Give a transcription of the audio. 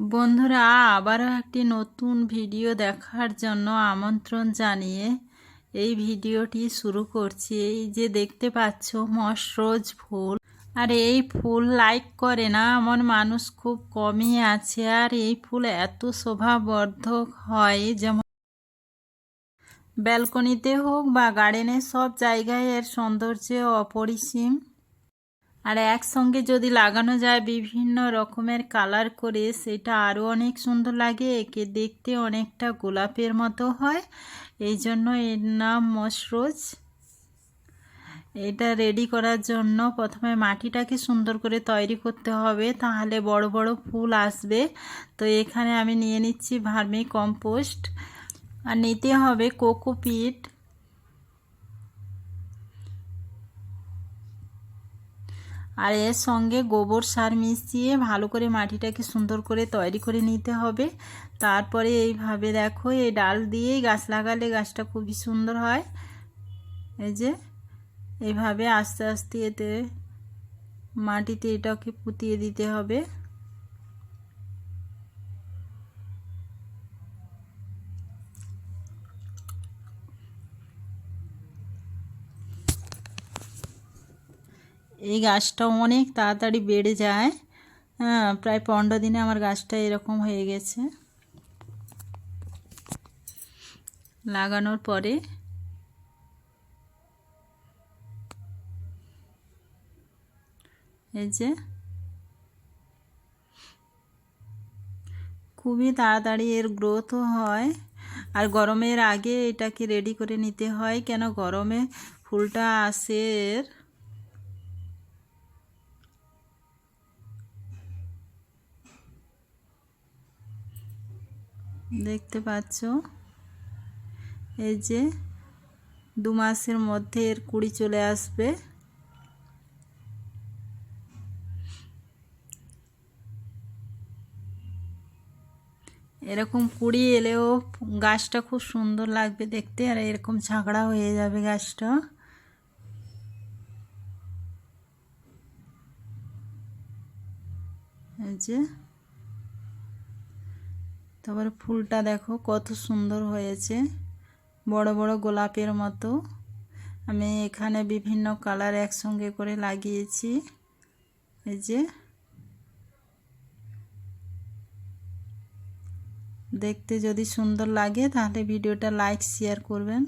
বন্ধুরা, আবারও একটি নতুন ভিডিও দেখার জন্য আমন্ত্রণ জানিয়ে এই ভিডিওটি শুরু করছি। এই যে দেখতে পাচ্ছ মশরোজ ফুল। আর এই ফুল লাইক করে না এমন মানুষ খুব কমই আছে। আর এই ফুল এত শোভাবর্ধক হয়, যেমন ব্যালকনিতে হোক বা গার্ডেনে সব জায়গায় এর সৌন্দর্য অপরিসীম। আর একসঙ্গে যদি লাগানো যায় বিভিন্ন রকমের কালার করে, সেটা আরও অনেক সুন্দর লাগে। একে দেখতে অনেকটা গোলাপের মতো হয়। এই জন্য এর নাম মশরোজ এটা রেডি করার জন্য প্রথমে মাটিটাকে সুন্দর করে তৈরি করতে হবে, তাহলে বড় বড় ফুল আসবে। তো এখানে আমি নিয়ে নিচ্ছি ভার্মি কম্পোস্ট। আর নিতে হবে কোকোপিট। আর এর সঙ্গে গোবর সার মিশিয়ে ভালো করে মাটিটাকে সুন্দর করে তৈরি করে নিতে হবে। তারপরে এইভাবে দেখো, এই ডাল দিয়েই গাছ লাগালে গাছটা খুবই সুন্দর হয়। এই যে, এইভাবে আস্তে আস্তে এতে মাটিতে এটাকে পুঁতিয়ে দিতে হবে। এই গাছটা অনেক তাড়াতাড়ি বেড়ে যায়। হ্যাঁ প্রায় পনেরো দিনে আমার গাছটা এরকম হয়ে গেছে। লাগানোর পরে এই যে খুবই তাড়াতাড়ি এর গ্রোথও হয়। আর গরমের আগে এটাকে রেডি করে নিতে হয়। কেন? গরমে ফুলটা আসে এর দেখতে পাচ্ছ? এই যে দু মাসের মধ্যে এর কুড়ি চলে আসবে। এরকম কুড়ি এলেও গাছটা খুব সুন্দর লাগবে দেখতে, আর এরকম ঝাঁকড়া হয়ে যাবে গাছটা। এই যে তারপরে ফুলটা দেখো, কত সুন্দর হয়েছে। বড় বড় গোলাপের মতো। আমি এখানে বিভিন্ন কালার একসঙ্গে করে লাগিয়েছি। এই যে। দেখতে যদি সুন্দর লাগে, তাহলে ভিডিওটা লাইক, শেয়ার করবেন।